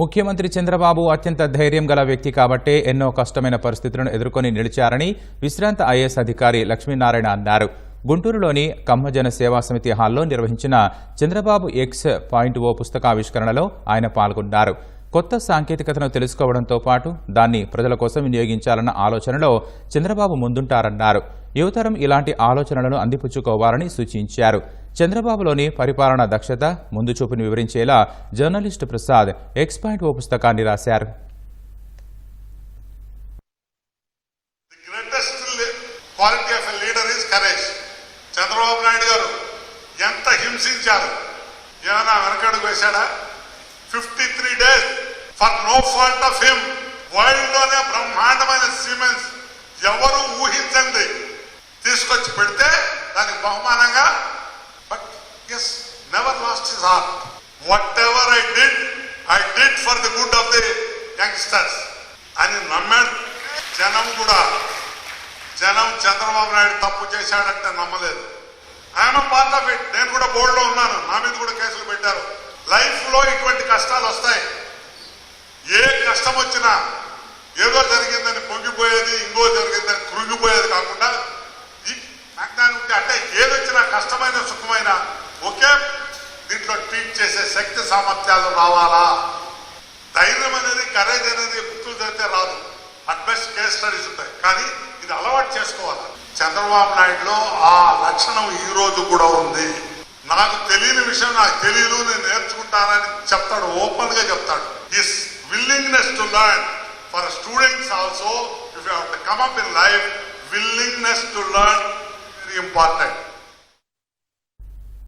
ముఖ్యమంత్రి చంద్రబాబు అత్యంత ధైర్యం గల వ్యక్తి కాబట్టే ఎన్నో కష్టమైన పరిస్థితులను ఎదుర్కొని నిలిచారని విశ్రాంత ఐఏఎస్ అధికారి లక్ష్మీనారాయణ అన్నారు. గుంటూరులోని కమ్మజన సేవా సమితి హాల్లో నిర్వహించిన చంద్రబాబు ఎక్స్ పాయింట్ ఓ పుస్తకావిష్కరణలో ఆయన పాల్గొన్నారు. కొత్త సాంకేతికతను తెలుసుకోవడంతో పాటు దాన్ని ప్రజల కోసం వినియోగించాలన్న ఆలోచనలో చంద్రబాబు ముందుంటారన్నారు. యువతరం ఇలాంటి ఆలోచనలను అందిపుచ్చుకోవాలని సూచించారు. చంద్రబాబులోని పరిపాలన దక్షత ముందు చూపుని వివరించేలా జర్నలిస్టు ప్రసాద్ ఎక్స్ పాయింట్ ఓ పుస్తకాన్ని రాశారు. The greatest quality of leader is courage Chandrababu Naidu garu ఎంత హింసించారు? ఏమైనా వెనకడుగు వేశాడా? Fifty three days for no fault of him వరల్డ్లోనే బ్రహ్మాండమైన సిమెంట్స్ ఎవరు ఊహించండి. తీసుకొచ్చి పెడితే దానికి బహుమానంగా as never lost his heart whatever I did I did for the good of the youngsters అని నమ్మాడు. జనం కూడా జనం చంద్రబాబు నాయుడు తప్పు చేశాడంటే నమ్మలేదు. ఆయన పార్ట్ ఆఫ్ ఇట్. నేను కూడా బోర్డులో ఉన్నాను. నా మీద కూడా కేసులు పెట్టారు. లైఫ్లో ఇటువంటి కష్టాలు వస్తాయి. ఏ కష్టం వచ్చినా ఏదో జరిగిందని పొంగిపోయేది ఇంకో జరిగిందని కృంగిపోయేది కాకుండా ఈ జ్ఞానం ఉంటే అంటే ఏదొచ్చినా కష్టమైన సుఖమైన ఒకే దీంట్లో ట్రీట్ చేసే శక్తి సామర్థ్యాలు రావాలా? ధైర్యం అనేది కరేజ్ అనేది బుక్కులు చదివితే రాదు. అట్ బెస్ట్ కేస్ స్టడీస్ ఉంటాయి. కానీ ఇది అలవాటు చేసుకోవాలి. చంద్రబాబు నాయుడులో ఆ లక్షణం ఈ రోజు కూడా ఉంది. నాకు తెలియని విషయం నాకు తెలియదు నేను నేర్చుకుంటానని చెప్తాడు ఓపెన్గా చెప్తాడు his willingness to learn for students also if you come up in life willingness to learn very important